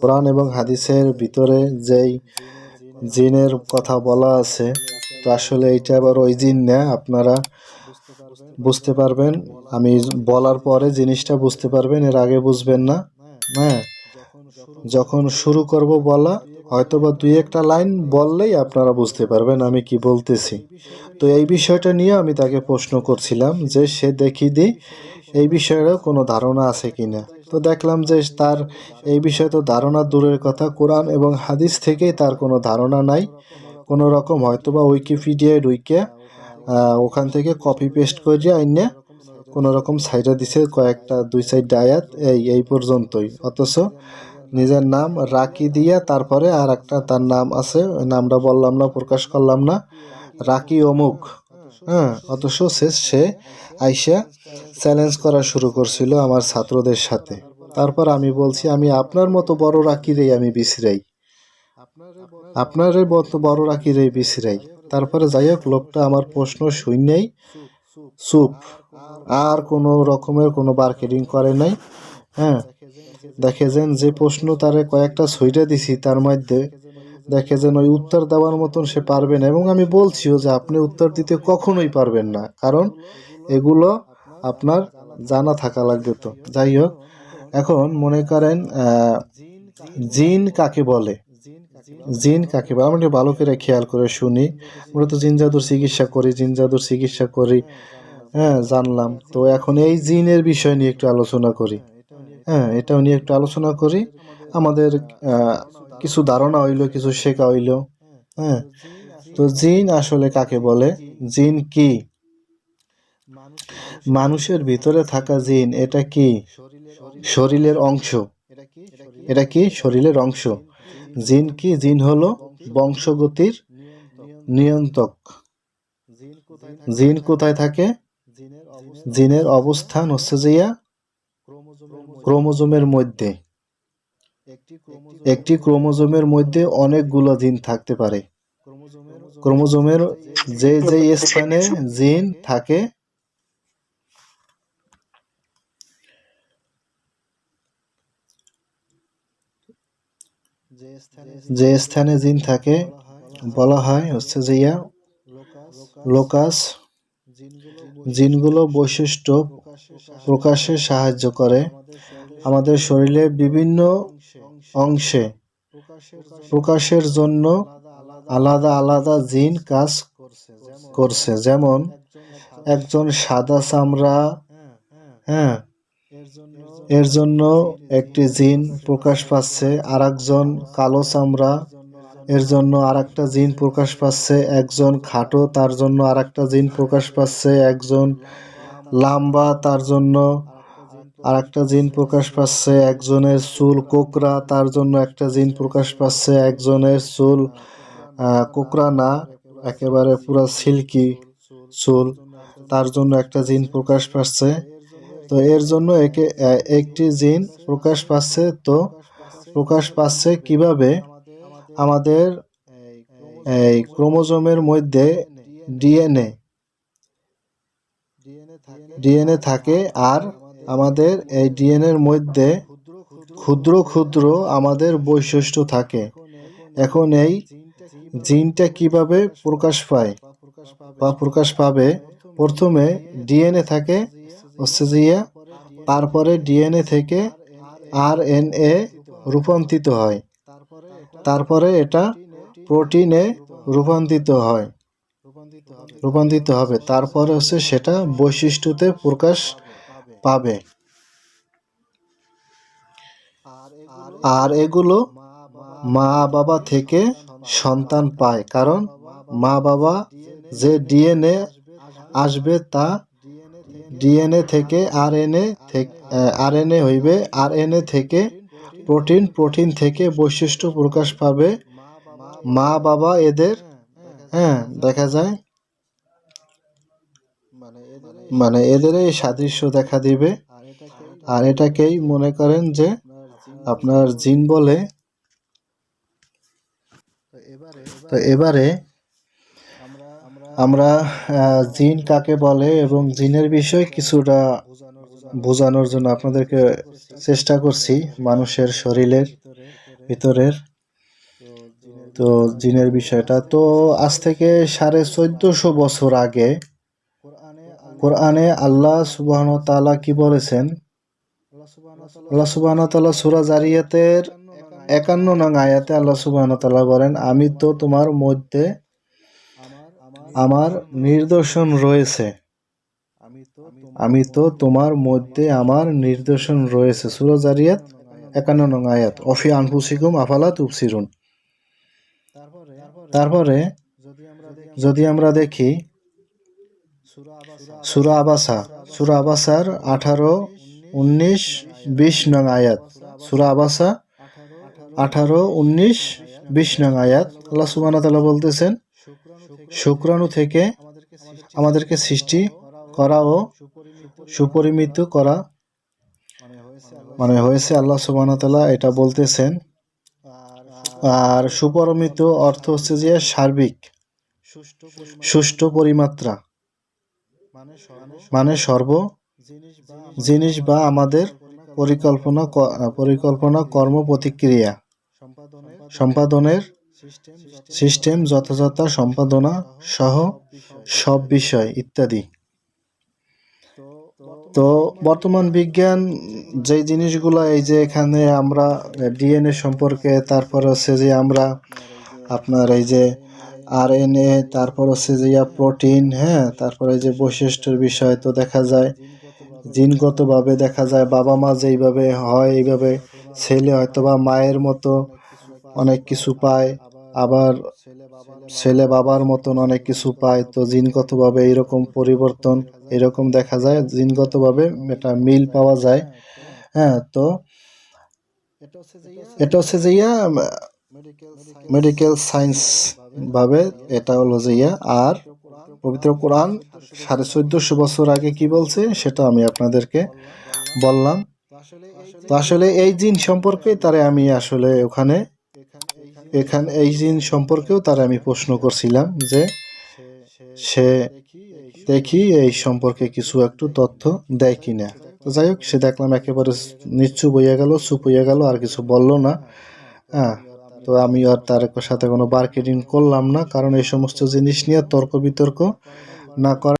কোরআন এবং হাদিসের ভিতরে যেই জিনের কথা বলা আছে, তো আসলে এটা আবার ওই জিন না, আপনারা বুঝতে পারবেন। আমি বলার পরে জিনিসটা বুঝতে পারবেন, এর আগে বুঝবেন না। হ্যাঁ যখন শুরু করব বলা হয়তো বা দুই একটা লাইন বললেই আপনারা বুঝতে পারবেন আমি কি বলতেছি। তো এই বিষয়টা নিয়ে আমি তাকে প্রশ্ন করছিলাম যে সে দেখি দি এই বিষয়েরও কোনো ধারণা আছে কি না তো দেখলাম যে তার এই বিষয়ে তো ধারণা দূরের কথা। কোরআন এবং হাদিস থেকেই তার কোনো ধারণা নাই। কোনো রকম হয়তো বা উইকিপিডিয়ায় আহ, ওখান থেকে কপি পেস্ট করে আইনে কোনো রকম সাইডে দিছে কয়েকটা দুই সাইড আয়াত এই এই পর্যন্তই। অথচ নিজের নাম রাকি দিয়া তারপরে আর একটা তার নাম আছে, ওই নামটা বললাম না, প্রকাশ করলাম না। রাকি অমুক। হ্যাঁ অথচ সে সে আইসা চ্যালেঞ্জ করা শুরু করছিল আমার ছাত্রদের সাথে। তারপর আমি বলছি, আমি আপনার মতো বড় রাকিরেই আমি বিসরাই আপনার মতো বড় রাকিরেই বিসরাই তারপরে যাই হোক, লোকটা আমার প্রশ্ন শুনেই চুপ। আর কোনো রকমের কোনো মার্কেটিং করে নাই। হ্যাঁ দেখে যেন যে প্রশ্ন তারে কয়েকটা ছইটা দিছি, তার মধ্যে দেখে যেন ওই উত্তর দেওয়ার মতন সে পারবে না। এবং আমি বলছিও যে আপনি উত্তর দিতে কখনোই পারবেন না, কারণ এগুলো আপনার জানা থাকা লাগবে তো। যাই হোক, এখন মনে করেন জিন কাকে বলে? জিন কাকে বলে? আমরা ভালো করে খেয়াল করে শুনি। আমরা তো জিন জাদুর চিকিৎসা করি, জিন জাদুর চিকিৎসা করি হ্যাঁ জানলাম। তো এখন এই জিনের বিষয় নিয়ে একটু আলোচনা করি। হ্যাঁ এটাও নিয়ে একটু আলোচনা করি। আমাদের কিছু ধারণা হইল, কিছু শেখা হইল। হ্যাঁ তো জিন আসলে কাকে বলে? জিন কি? মানুষের ভিতরে থাকা জিন, এটা কি? শরীরের অংশ। এটা কি? শরীরের অংশ। জিন কি? জিন হলো বংশগতির নিয়ন্ত্রক। জিন কোথায় থাকে? জিনের অবস্থান হচ্ছে যাইয়া ক্রোমোজোমের মধ্যে। একটি ক্রোমোজোমের মধ্যে অনেকগুলো জিন থাকতে পারে। ক্রোমোজোমের যে যে স্থানে জিন থাকে যে স্থানে জিন থাকে বলা হয় হচ্ছে যে ইয়া লোকাস। জিনগুলো বৈশিষ্ট্য প্রকাশে সাহায্য করে। আমাদের শরীরে বিভিন্ন অংশে প্রকাশের জন্য আলাদা আলাদা জিন কাজ করছে। যেমন একজন সাদা চামড়া হ্যাঁ এর জন্য একটি জিন প্রকাশ পাচ্ছে। আর একজন কালো চামড়া, এর জন্য আর একটা জিন প্রকাশ পাচ্ছে। একজন খাটো, তার জন্য আর একটা জিন প্রকাশ পাচ্ছে। একজন লাম্বা, তার জন্য আর একটা জিন প্রকাশ পাচ্ছে, একজনের চুল কোকরা তার জন্য একটা জিন প্রকাশ পাচ্ছে, একজনের চুল কোকরা না, একেবারে পুরো সিল্কি চুল, তার জন্য একটা জিন প্রকাশ পাচ্ছে। তো এর জন্য একে একটি জিন প্রকাশ পাচ্ছে। তো প্রকাশ পাচ্ছে কীভাবে? আমাদের, এই ক্রোমোজোমের মধ্যে ডিএনএ ডিএনএ থাকে, আর আমাদের এই ডিএনএর মধ্যে ক্ষুদ্র ক্ষুদ্র আমাদের বৈশিষ্ট্য থাকে। এখন এই জিনটা কীভাবে প্রকাশ পায় বা প্রকাশ পাবে? প্রথমে ডিএনএ থাকে হচ্ছে যে তারপরে ডিএনএ থেকে আর রূপান্তরিত হয়। তারপরে এটা প্রোটিনে রূপান্তরিত হয়, রূপান্তরিত হবে। তারপরে হচ্ছে সেটা বৈশিষ্ট্যতে প্রকাশ পাবে। আর এগুলো মা বাবা থেকে সন্তান পায়, কারণ মা বাবা যে ডিএনএ আসবে তা ডিএনএ থেকে আর আরএনএ থেকে আরএনএ হইবে। আর আরএনএ থেকে প্রোটিন প্রোটিন থেকে বৈশিষ্ট্য প্রকাশ পাবে মা বাবা এদের হ্যাঁ দেখা যায় মানে এদের এই সাদৃশ্য দেখা দিবে। আর এটাকেই মনে করেন যে আপনার জিন বলে। তো এবারে আমরা জিন কাকে বলে এবং জিনের বিষয়ে কিছুটা বোঝানোর জন্য আপনাদেরকে চেষ্টা করছি মানুষের শরীরের ভিতরের। তো জিনের বিষয়টা তো আজ থেকে সাড়ে চোদ্দশো বছর আগে কোরআনে আল্লাহ সুবাহ তাআলা কি বলেছেন? আল্লাহ সুবাহ তাআলা সূরা জারিয়াতের একান্ন নং আয়াতে আল্লাহ সুবাহ তাআলা বলেন, আমি তো তোমার মধ্যে আমার নির্দর্শন রয়েছে। আমি তো তোমার মধ্যে আমার নির্দর্শন রয়েছে। সূরা জারিয়াত একান্ন নং আয়াত, অফি আনফুসিকুম আফালা তুবসিরুন। তারপরে, যদি আমরা দেখি সুরা আবাসা। সুরা আবাসার আঠারো, উনিশ, বিশ নং আয়াত। সুরা আবাসা, আঠারো, উনিশ, বিশ নং আয়াত। আল্লাহ সুবাহ তাআলা বলতেছেন, শুক্রাণু থেকে আমাদেরকে সৃষ্টি করা ও সুপরিমিত করা। মানে হয়েছে আল্লাহ সুবাহ তাআলা এটা বলতেছেন। আর সুপরিমিত অর্থ হচ্ছে যে সার্বিক, সুষ্ঠু পরিমাত্রা। মানে সর্ব জিনিস বা আমাদের পরিকল্পনা পরিকল্পনা কর্ম প্রতিক্রিয়া। সম্পাদনের সিস্টেম, যথাযথ সম্পাদনা সহ সব বিষয় ইত্যাদি। তো বর্তমান বিজ্ঞান যে জিনিসগুলো, এই যে এখানে আমরা ডিএনএ সম্পর্কে, তারপর হচ্ছে যে আমরা আপনার এই যে আরএনএ তারপর হচ্ছে যে ইয়া প্রোটিন হ্যাঁ? তারপরে যে বৈশিষ্ট্যের বিষয় তো দেখা যায়, জিনগতভাবে দেখা যায় বাবা মা যেইভাবে হয়, এইভাবে ছেলে হয়তো বা মায়ের মতো অনেক কিছু পায়, আবার ছেলে বাবার মতন অনেক কিছু পায়, তো জিনগতভাবে এইরকম পরিবর্তন, এরকম দেখা যায়, জিনগতভাবে এটা মিল পাওয়া যায় হ্যাঁ? তো এটা হচ্ছে যে ইয়া মেডিকেল সায়েন্স ভাবে এটা হলো যে ইয়া, আর পবিত্র কোরআন সাড়ে চোদ্দশো বছর আগে কি বলছে সেটা আমি আপনাদেরকে বললাম। তো আসলে এই জিন সম্পর্কে তারে আমি আসলে ওখানে, এখানে এই জিন সম্পর্কেও তারে আমি প্রশ্ন করছিলাম যে সে দেখি এই সম্পর্কে কিছু একটু তথ্য দেয় কিনা। তো যাই হোক, সে দেখলাম একেবারে নিশ্চুপ হইয়া গেল, চুপ হইয়া গেল, আর কিছু বলল না। হ্যাঁ তো আমি আর তার সাথে কোনো মার্কেটিং করলাম না, কারণ এই সমস্ত জিনিস নিয়ে তর্ক বিতর্ক না করা